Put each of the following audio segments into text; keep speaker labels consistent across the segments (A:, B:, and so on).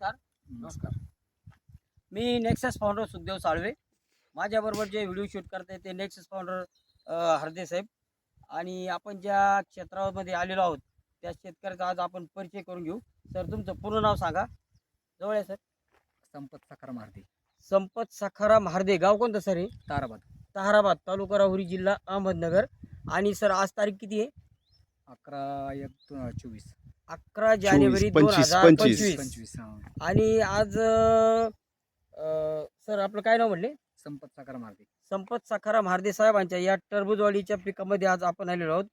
A: नमस्कार.
B: नमस्कार.
A: मी नेक्सस फाउंडर सुखदेव साळवे. माझ्याबरोबर जे व्हिडिओ शूट करते ते नेक्सस फाउंडर हरदे साहेब. आणि आपण ज्या क्षेत्रामध्ये आलेलो आहोत त्या शेतकऱ्याचा आज आपण परिचय करून घेऊ. सर तुमचं पूर्ण नाव सांगा. जवळ आहे सर.
B: संपत सखार मारती
A: संपत सखाराम हार्दे गाव कोणतं सर हे?
B: ताराबाद.
A: ताहराबाद तालुका राहुरी जिल्हा अहमदनगर. आणि सर आज तारीख किती आहे?
B: अकरा एक दोन चोवीस.
A: अकरा जानेवारी दोन
C: पंचवीस,
A: हजार
C: पंचवीस.
A: पंचवीस.
B: पंचवीस हा.
A: आणि आज अं, सर आपलं काय नाव म्हणले?
B: संपत सखार मारती
A: संपत सखाराम हार्दे साहेबांच्या या टरबूजवाडीच्या पिकामध्ये आज आपण आलेलो आहोत.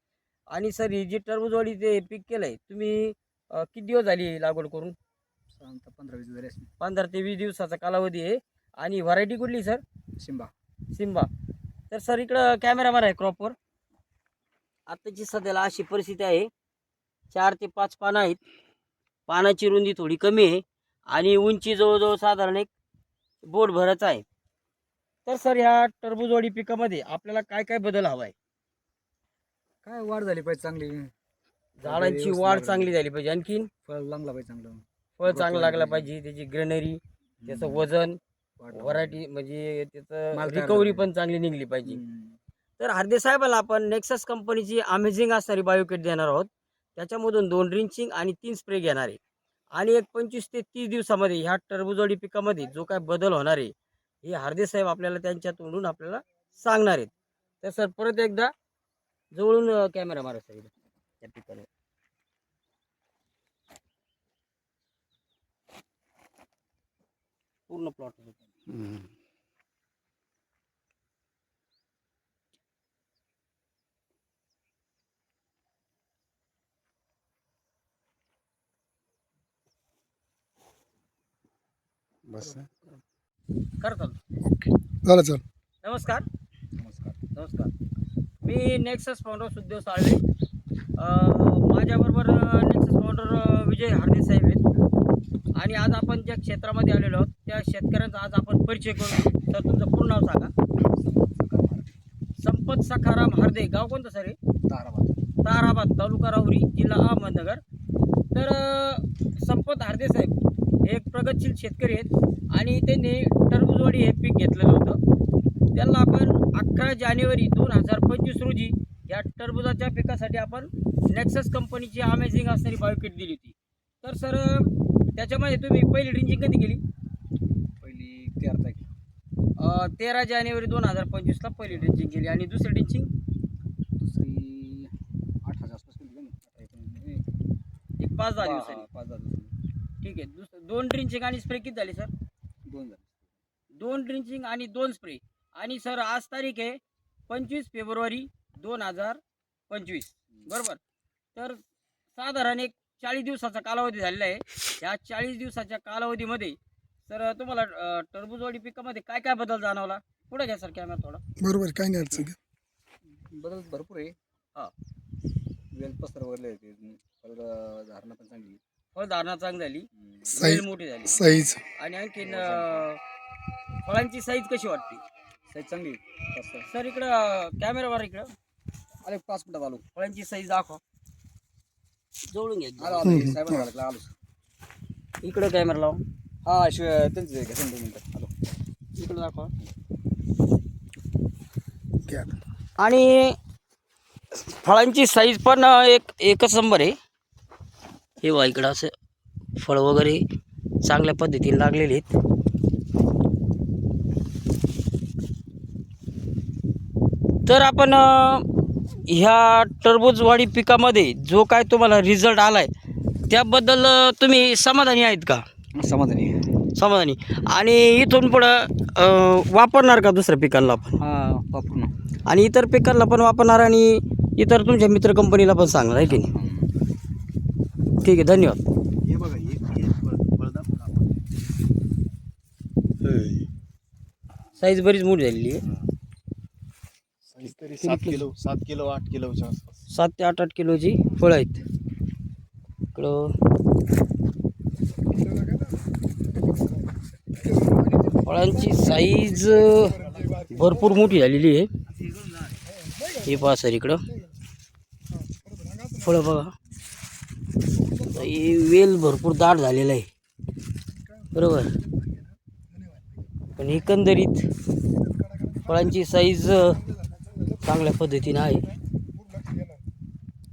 A: आणि सर ही जी टरबूजवाडी जे पीक केलंय तुम्ही अं, किती दिवस झाली लागवड करून?
B: साधारणतः पंधरा वीस झाले. असतील
A: पंधरा ते वीस दिवसाचा कालावधी आहे. आणि व्हरायटी कुठली सर?
B: शिंबा.
A: सिम्बा तर सर इकडं कॅमेरामॅन आहे क्रॉपवर. आताची सध्याला अशी परिस्थिती आहे चार ते पाच पानं आहेत. पानाची रुंदी थोडी कमी आहे आणि उंची जवळजवळ साधारण एक बोट भरच आहे. तर सर ह्या टरबूजवाडी पिकामध्ये आपल्याला काय काय बदल हवा आहे
B: काय वाढ झाली पाहिजे चांगली?
A: झाडांची वाढ. चांगली झाली पाहिजे आणखीन.
B: फळ लागला पाहिजे चांगलं.
A: फळ चांगलं लागलं
B: पाहिजे.
A: त्याची ग्रेनरी त्याचं. वजन व्हरायटी म्हणजे त्याचं रिकव्हरी पण चांगली निघली पाहिजे. तर हार्दे साहेबाला आपण नेक्सस कंपनीची अमेझिंग असणारी बायोकिट देणार आहोत. त्याच्यामधून दोन रिंचिंग आणि तीन स्प्रे घेणार आहे. आणि एक पंचवीस ते तीस दिवसामध्ये ह्या टरबुजवाडी पिकामध्ये जो काय बदल होणार आहे हे हार्दे साहेब आपल्याला त्यांच्या तोंडून आपल्याला सांगणार आहेत. तर सर परत एकदा जवळून कॅमेरा मारा सर त्या पिकाला. पूर्ण प्लॉट
C: बस
A: करतो
C: झालं चल
A: नमस्कार.
B: नमस्कार.
A: नमस्कार. मी नेक्सस फाउंडर सुखदेव साळवे. अं, माझ्याबरोबर नेक्सस फाउंडर विजय हार्दे साहेब आहेत. आणि आज आपण ज्या क्षेत्रामध्ये आलेलो आहोत त्या शेतकऱ्यांचा आज आपण परिचय करू. तर तुमचं पूर्ण नाव सांगा.
B: संपत
A: सखाराम हार्दे. गाव कोणतं सर
B: ताराबाद.
A: ताराबाद तालुका राहुरी जिल्हा अहमदनगर. तर संपत हार्दे साहेब हे एक प्रगतशील शेतकरी आहेत आणि त्यांनी टरबूजवाडी हे पीक घेतलेलं होतं. त्यांना आपण अकरा जानेवारी दोन हजार पंचवीस रोजी या टरबुजाच्या पिकासाठी आपण नेक्सस कंपनीची अमेझिंग असणारी बायोकिट दिली होती. तर सर त्याच्यामध्ये तुम्ही पहिली ड्रिंचिंग कधी केली?
B: पहिली तेरा तारीख.
A: तेरा जानेवारी दोन हजार पंचवीसला पहिली ड्रिंचिंग केली आणि दुसरी ड्रिंचिंग
B: दुसरी आठ हजार आसपास केली.
A: एक पाच दहा दिवसांनी
B: हा, पाच दहा दिवसांनी
A: ठीक आहे. दुस दोन ड्रिंचिंग आणि स्प्रे किती झाली सर?
B: दोन झाले.
A: दोन ड्रिंचिंग आणि दोन स्प्रे. आणि सर आज तारीख आहे पंचवीस फेब्रुवारी दोन हजार पंचवीस. बरोबर? तर साधारण एक चाळीस दिवसाचा कालावधी झालेला आहे. या चाळीस दिवसाच्या कालावधीमध्ये सर तुम्हाला टरबूजवाडी पिकामध्ये काय काय बदल जाणवला? पुढे घ्या सर कॅमेरा थोडा.
C: बरोबर काही नाही अडचण.
B: बदल भरपूर आहे.
A: हा.
B: वेल पसरवले ते फळ धारणा पण चांगली
A: फळधारणा चांगली झाली.
B: हम्म.
C: साईज
A: वेल मोठी झाली.
C: साईज
A: आणि आणखीन अं, फळांची साईज कशी वाटते
B: साईज चांगली.
A: सर इकडं कॅमेरावर इकडं.
B: आले पाच मिनिटात आलो
A: फळांची साईज दाखवा. जवळून घ्या
B: आलो. आलो झालं आलो.
A: इकडं कॅमेरा लावा.
B: हा शिवाय त्यांचं आहे का? दोन मिनिटात आलो.
A: इकडं दाखवा.
C: घ्या.
A: आणि फळांची साईज पण एक एकच नंबर आहे. हे वा इकडं असं फळ वगैरे चांगल्या पद्धतीने लागलेले आहेत. तर आपण ह्या टरबूजवाडी पिकामध्ये जो काय तुम्हाला रिझल्ट आलाय त्याबद्दल अं, तुम्ही समाधानी आहेत का?
B: समाधानी
A: समाधानी. आणि इथून पुढं वापरणार का दुसऱ्या पिकांना आपण?
B: हा वापरू ना
A: आणि इतर पिकांना पण वापरणार आणि इतर तुमच्या मित्र कंपनीला पण सांगणार आहे की नाही? ठीक आहे धन्यवाद.
C: हे बघा एक एक फळ दाखवून आपण.
A: साईज बरीच मोठी झालेली आहे.
C: साईज तरी सात किलो? सात किलो आठ किलोच्या आसपास.
A: सात ते आठ आठ किलोची फळं आहेत. इकडं. फळांची साईज भरपूर मोठी झालेली आहे. हे पहा सर इकडं. फळं बघा. हे वेल भरपूर दाट झालेला आहे. बरोबर? पण एकंदरीत फळांची साईज चांगल्या पद्धतीनं आहे.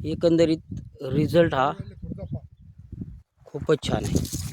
A: एकंदरीत रिझल्ट हा खूपच छान आहे.